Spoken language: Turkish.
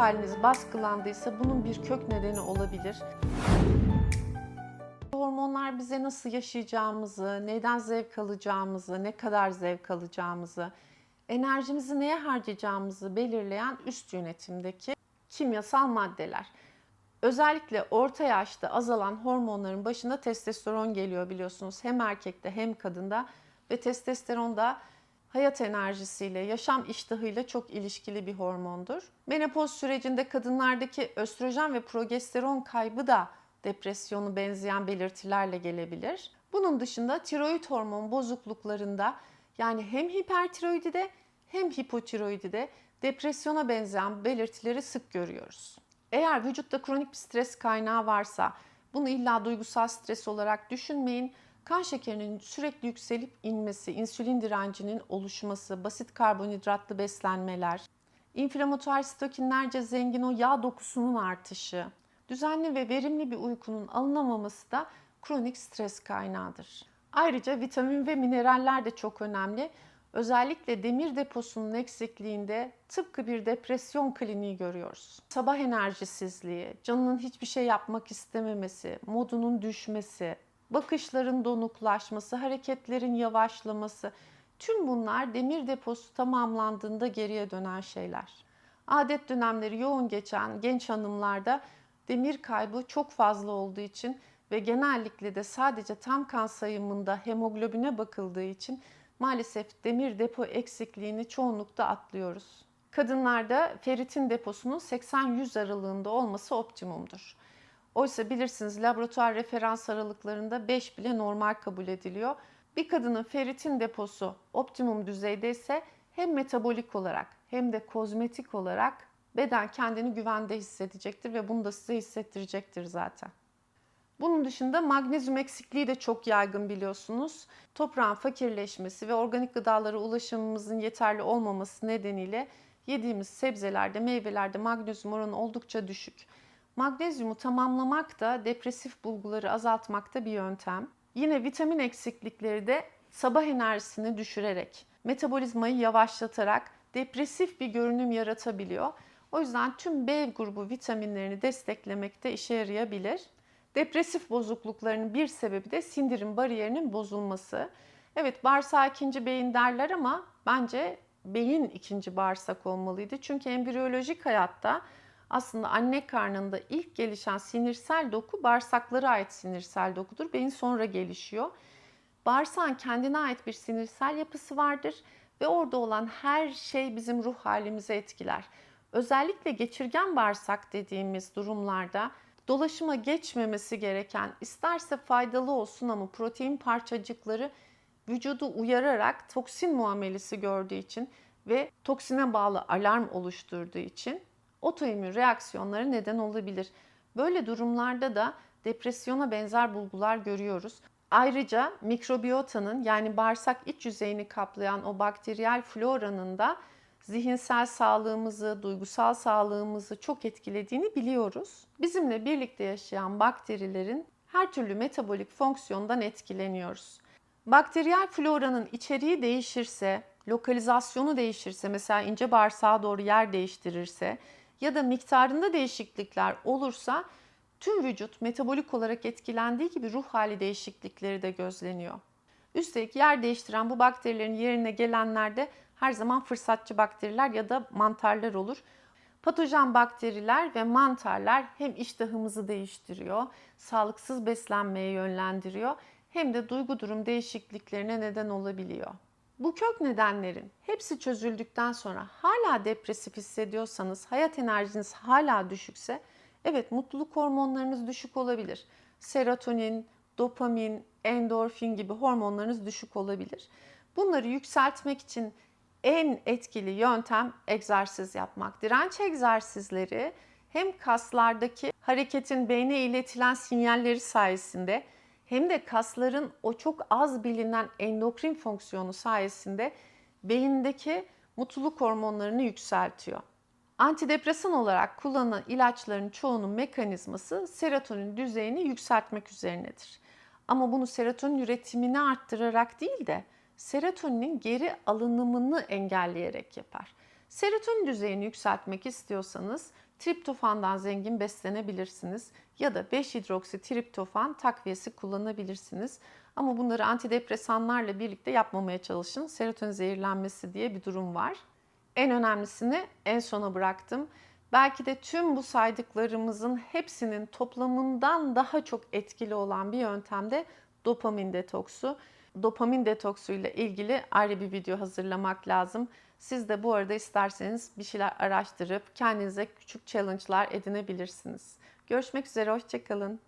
haliniz baskılandıysa bunun bir kök nedeni olabilir. Hormonlar bize nasıl yaşayacağımızı, neyden zevk alacağımızı, ne kadar zevk alacağımızı, enerjimizi neye harcayacağımızı belirleyen üst yönetimdeki kimyasal maddeler. Özellikle orta yaşta azalan hormonların başında testosteron geliyor biliyorsunuz. Hem erkekte hem kadında ve testosteron da hayat enerjisiyle, yaşam iştahıyla çok ilişkili bir hormondur. Menopoz sürecinde kadınlardaki östrojen ve progesteron kaybı da depresyonu benzeyen belirtilerle gelebilir. Bunun dışında tiroid hormon bozukluklarında yani hem hipertiroidide hem hipotiroidide depresyona benzeyen belirtileri sık görüyoruz. Eğer vücutta kronik bir stres kaynağı varsa bunu illa duygusal stres olarak düşünmeyin. Kan şekerinin sürekli yükselip inmesi, insülin direncinin oluşması, basit karbonhidratlı beslenmeler, inflamatuar sitokinlerce zengin o yağ dokusunun artışı, düzenli ve verimli bir uykunun alınamaması da kronik stres kaynağıdır. Ayrıca vitamin ve mineraller de çok önemli. Özellikle demir deposunun eksikliğinde tıpkı bir depresyon kliniği görüyoruz. Sabah enerjisizliği, canının hiçbir şey yapmak istememesi, modunun düşmesi, bakışların donuklaşması, hareketlerin yavaşlaması tüm bunlar demir deposu tamamlandığında geriye dönen şeyler. Adet dönemleri yoğun geçen genç hanımlarda demir kaybı çok fazla olduğu için ve genellikle de sadece tam kan sayımında hemoglobine bakıldığı için maalesef demir depo eksikliğini çoğunlukta atlıyoruz. Kadınlarda feritin deposunun 80-100 aralığında olması optimumdur. Oysa bilirsiniz laboratuvar referans aralıklarında 5 bile normal kabul ediliyor. Bir kadının feritin deposu optimum düzeydeyse hem metabolik olarak hem de kozmetik olarak beden kendini güvende hissedecektir ve bunu da size hissettirecektir zaten. Bunun dışında magnezyum eksikliği de çok yaygın biliyorsunuz. Toprağın fakirleşmesi ve organik gıdalara ulaşımımızın yeterli olmaması nedeniyle yediğimiz sebzelerde, meyvelerde magnezyum oranı oldukça düşük. Magnezyumu tamamlamak da depresif bulguları azaltmakta bir yöntem. Yine vitamin eksiklikleri de sabah enerjisini düşürerek, metabolizmayı yavaşlatarak depresif bir görünüm yaratabiliyor. O yüzden tüm B grubu vitaminlerini desteklemekte işe yarayabilir. Depresif bozukluklarının bir sebebi de sindirim bariyerinin bozulması. Evet bağırsağı ikinci beyin derler ama bence beyin ikinci bağırsak olmalıydı. Çünkü embriyolojik hayatta aslında anne karnında ilk gelişen sinirsel doku bağırsaklara ait sinirsel dokudur. Beyin sonra gelişiyor. Bağırsağın kendine ait bir sinirsel yapısı vardır ve orada olan her şey bizim ruh halimizi etkiler. Özellikle geçirgen bağırsak dediğimiz durumlarda dolaşıma geçmemesi gereken isterse faydalı olsun ama protein parçacıkları vücudu uyararak toksin muamelesi gördüğü için ve toksine bağlı alarm oluşturduğu için otoimmün reaksiyonlara neden olabilir. Böyle durumlarda da depresyona benzer bulgular görüyoruz. Ayrıca mikrobiyotanın yani bağırsak iç yüzeyini kaplayan o bakteriyel floranın da zihinsel sağlığımızı, duygusal sağlığımızı çok etkilediğini biliyoruz. Bizimle birlikte yaşayan bakterilerin her türlü metabolik fonksiyondan etkileniyoruz. Bakteriyel floranın içeriği değişirse, lokalizasyonu değişirse, mesela ince bağırsağa doğru yer değiştirirse ya da miktarında değişiklikler olursa tüm vücut metabolik olarak etkilendiği gibi ruh hali değişiklikleri de gözleniyor. Üstelik yer değiştiren bu bakterilerin yerine gelenlerde her zaman fırsatçı bakteriler ya da mantarlar olur. Patojen bakteriler ve mantarlar hem iştahımızı değiştiriyor, sağlıksız beslenmeye yönlendiriyor hem de duygu durum değişikliklerine neden olabiliyor. Bu kök nedenlerin hepsi çözüldükten sonra hala depresif hissediyorsanız, hayat enerjiniz hala düşükse evet mutluluk hormonlarınız düşük olabilir. Serotonin, dopamin, endorfin gibi hormonlarınız düşük olabilir. Bunları yükseltmek için en etkili yöntem egzersiz yapmak. Direnç egzersizleri hem kaslardaki hareketin beyne iletilen sinyalleri sayesinde hem de kasların o çok az bilinen endokrin fonksiyonu sayesinde beyindeki mutluluk hormonlarını yükseltiyor. Antidepresan olarak kullanılan ilaçların çoğunun mekanizması serotonin düzeyini yükseltmek üzerinedir. Ama bunu serotonin üretimini arttırarak değil de serotoninin geri alınımını engelleyerek yapar. Serotonin düzeyini yükseltmek istiyorsanız triptofandan zengin beslenebilirsiniz ya da 5-hidroksitriptofan takviyesi kullanabilirsiniz. Ama bunları antidepresanlarla birlikte yapmamaya çalışın. Serotonin zehirlenmesi diye bir durum var. En önemlisini en sona bıraktım. Belki de tüm bu saydıklarımızın hepsinin toplamından daha çok etkili olan bir yöntem de dopamin detoksu. Dopamin detoksu ile ilgili ayrı bir video hazırlamak lazım. Siz de bu arada isterseniz bir şeyler araştırıp kendinize küçük challenge'lar edinebilirsiniz. Görüşmek üzere, hoşçakalın.